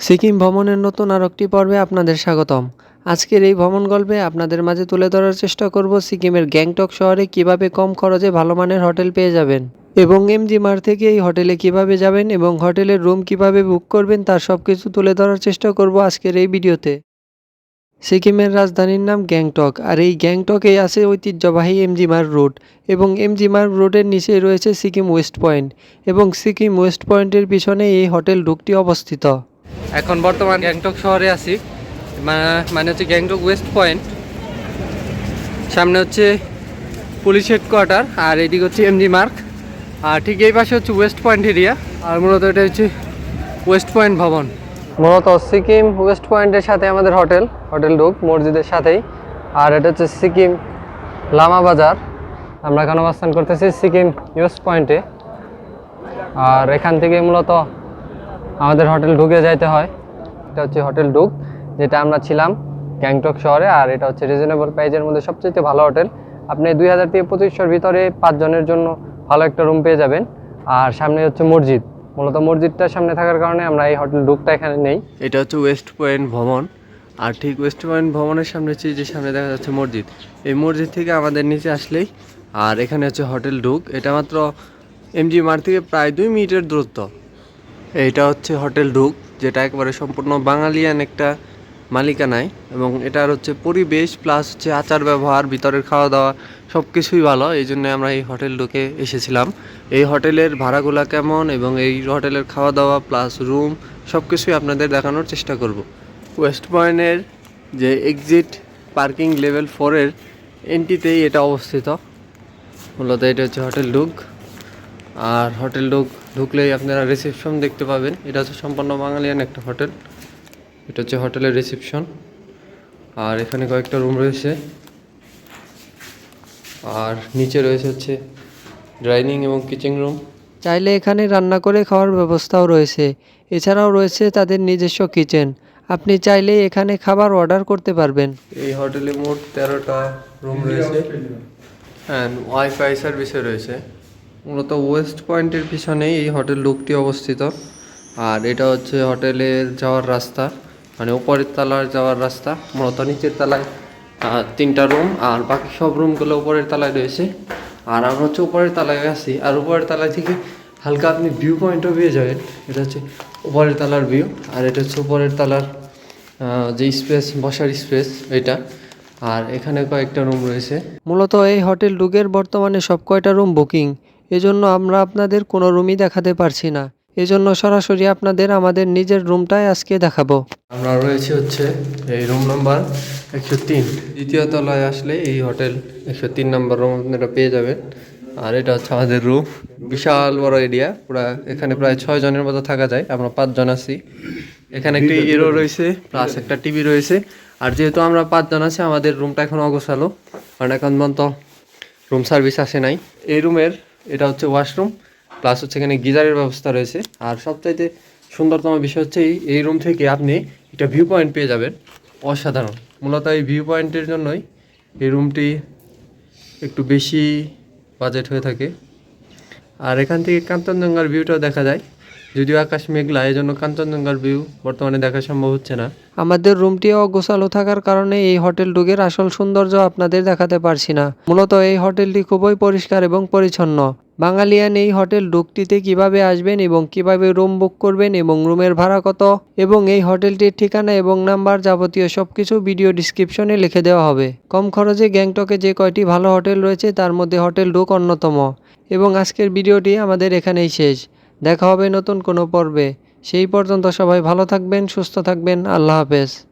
সিকিম ভ্রমণের নতুন আর একটি পর্বে আপনাদের স্বাগতম। আজকের এই ভ্রমণ গল্পে আপনাদের মাঝে তুলে ধরার চেষ্টা করব সিকিমের গ্যাংটক শহরে কীভাবে কম খরচে ভালো মানের হোটেল পেয়ে যাবেন এবং এমজি মার থেকে এই হোটেলে কীভাবে যাবেন এবং হোটেলের রুম কীভাবে বুক করবেন তার সব কিছু তুলে ধরার চেষ্টা করব আজকের এই ভিডিওতে। সিকিমের রাজধানীর নাম গ্যাংটক, আর এই গ্যাংটকে আছে ঐতিহ্যবাহী এমজিমার রোড এবং এমজিমার রোডের নিচে রয়েছে সিকিম ওয়েস্ট পয়েন্ট এবং সিকিম ওয়েস্ট পয়েন্টের পিছনে এই হোটেল ডুকটি অবস্থিত। এখন বর্তমান গ্যাংটক শহরে আছি। মানে হচ্ছে গ্যাংটক ওয়েস্ট পয়েন্ট। সামনে হচ্ছে পুলিশ হেডকোয়ার্টার, আর এদিকে হচ্ছে এমজি মার্ক। আর ঠিক এই পাশে হচ্ছে ওয়েস্ট পয়েন্ট এরিয়া, আর মূলত এটা হচ্ছে ওয়েস্ট পয়েন্ট ভবন। মূলত সিকিম ওয়েস্ট পয়েন্টের সাথে আমাদের হোটেল হোটেল ডুক, মসজিদের সাথেই। আর এটা হচ্ছে সিকিম লামা বাজার। আমরা এখন অবস্থান করতেছি সিকিম ওয়েস্ট পয়েন্টে। আর এখান থেকে মূলত আমাদের হোটেল ঢুকে যাইতে হয়। এটা হচ্ছে হোটেল ডুক যেটা আমরা ছিলাম গ্যাংটক শহরে, আর এটা হচ্ছে রিজনেবল প্রাইজের মধ্যে সবচেয়ে ভালো হোটেল। আপনি দুই হাজার থেকে পঁচিশশোর ভিতরে পাঁচজনের জন্য ভালো একটা রুম পেয়ে যাবেন। আর সামনে হচ্ছে মসজিদ। মূলত মসজিদটার সামনে থাকার কারণে আমরা এই হোটেল ডুকটা এখানে নেই। এটা হচ্ছে ওয়েস্ট পয়েন্ট ভবন। আর ঠিক ওয়েস্ট পয়েন্ট ভবনের সামনে হচ্ছে যে সামনে দেখা যাচ্ছে মসজিদ। এই মসজিদ থেকে আমাদের নিচে আসলেই, আর এখানে হচ্ছে হোটেল ডুক এটা মাত্র এমজি মার থেকে প্রায় দুই মিনিটের দূরত্ব। এইটা হচ্ছে হোটেল ডুক যেটা একবারে সম্পূর্ণ বাঙালিয়ান একটা মালিকানায়, এবং এটার হচ্ছে পরিবেশ প্লাস হচ্ছে আচার ব্যবহার, ভিতরের খাওয়া দাওয়া সব কিছুই ভালো, এই জন্য আমরা এই হোটেল ঢুকে এসেছিলাম। এই হোটেলের ভাড়াগুলো কেমন, এবং এই হোটেলের খাওয়া দাওয়া প্লাস রুম সব কিছুই আপনাদের দেখানোর চেষ্টা করব। ওয়েস্ট পয়েন্টের যে এক্সিট পার্কিং লেভেল ফোরের এন্ট্রিতেই এটা অবস্থিত। মূলত এটা হচ্ছে হোটেল ডুক আর হোটেল ঢুক ঢুকলেই আপনারা রিসেপশন দেখতে পাবেন। এটা হচ্ছে সম্পূর্ণ বাঙালিয়ান একটা হোটেল এটা হচ্ছে হোটেলের রিসেপশন আর এখানে কয়েকটা রুম রয়েছে। আর নিচে রয়েছে হচ্ছে ডাইনিং এবং কিচেন রুম চাইলে এখানে রান্না করে খাওয়ার ব্যবস্থাও রয়েছে। এছাড়াও রয়েছে তাদের নিজস্ব কিচেন আপনি চাইলে এখানে খাবার অর্ডার করতে পারবেন। এই হোটেলে মোট তেরোটা রুম রয়েছে। অ্যান্ড ওয়াইফাই সার্ভিসও রয়েছে। মূলত ওয়েস্ট পয়েন্টের পিছনেই এই হোটেল লুকটি অবস্থিত। আর এটা হচ্ছে হোটেলের যাওয়ার রাস্তা। মানে উপরের তলার যাওয়ার রাস্তা। মূলত নিচের তলায় তিনটা রুম আর বাকি সব রুমগুলো উপরের তলায় রয়েছে। আর আমরা হচ্ছে উপরের তলায় আছি। আর উপরের তলায় থেকে হালকা আপনি ভিউ পয়েন্টও পেয়ে যাবেন। এটা হচ্ছে উপরের তলার ভিউ আর এটা হচ্ছে উপরের তলার যে স্পেস বসার স্পেস এটা। আর এখানে কয়েকটা রুম রয়েছে। মূলত এই হোটেল ডুগের বর্তমানে সব কয়টা রুম বুকিং এজন্য আমরা আপনাদের কোনো রুমই দেখাতে পারছি না। এজন্য সরাসরি আপনাদের আমাদের নিজের রুমটাই আজকে দেখাবো। আমরা রয়েছে হচ্ছে এই রুম নাম্বার একশো তিন। দ্বিতীয় তলায় আসলে এই হোটেল একশো তিন নম্বর রুম আপনারা পেয়ে যাবেন। আর এটা হচ্ছে আমাদের রুম। বিশাল বড় এরিয়া পুরা এখানে প্রায় ছয় জনের মতো থাকা যায় আমরা পাঁচজন আছি। এখানে একটি এরো রয়েছে। প্লাস একটা টিভি রয়েছে। আর যেহেতু আমরা পাঁচজন আছি আমাদের রুমটা এখন অগোছালো। কারণ এখন পর্যন্ত রুম সার্ভিস আসে নাই। এই রুমের এটা হচ্ছে ওয়াশরুম প্লাস হচ্ছে এখানে গিজারের ব্যবস্থা রয়েছে। আর সবচাইতে সুন্দরতম বিষয় হচ্ছে এই এই রুম থেকে আপনি একটা ভিউ পয়েন্ট পেয়ে যাবেন। অসাধারণ। মূলত এই ভিউ পয়েন্টের জন্যই এই রুমটি একটু বেশি বাজেট হয়ে থাকে। আর এখান থেকে কাঞ্চনজঙ্ঘার ভিউটাও দেখা যায়। যদিও আকাশ মেঘলা এই জন্য কাঞ্চনজঙ্ঘার ভিউ বর্তমানে দেখা সম্ভব হচ্ছে না। আমাদের রুমটি অগোছালো থাকার কারণে এই হোটেল ডুগের আসল সৌন্দর্য আপনাদের দেখাতে পারছি না। মূলত এই হোটেলটি খুবই পরিষ্কার এবং পরিচ্ছন্ন। বাঙালিয়ান এই হোটেল ডুকটিতে কীভাবে আসবেন এবং কীভাবে রুম বুক করবেন এবং রুমের ভাড়া কত, এবং এই হোটেলটির ঠিকানা এবং নাম্বার যাবতীয় সব কিছু ভিডিও ডিসক্রিপশনে লিখে দেওয়া হবে। কম খরচে গ্যাংটকে যে কয়টি ভালো হোটেল রয়েছে, তার মধ্যে হোটেল ডুক অন্যতম। এবং আজকের ভিডিওটি আমাদের এখানেই শেষ। দেখা হবে নতুন কোনো পর্বে। সেই পর্যন্ত সবাই ভালো থাকবেন সুস্থ থাকবেন। আল্লাহ হাফেজ।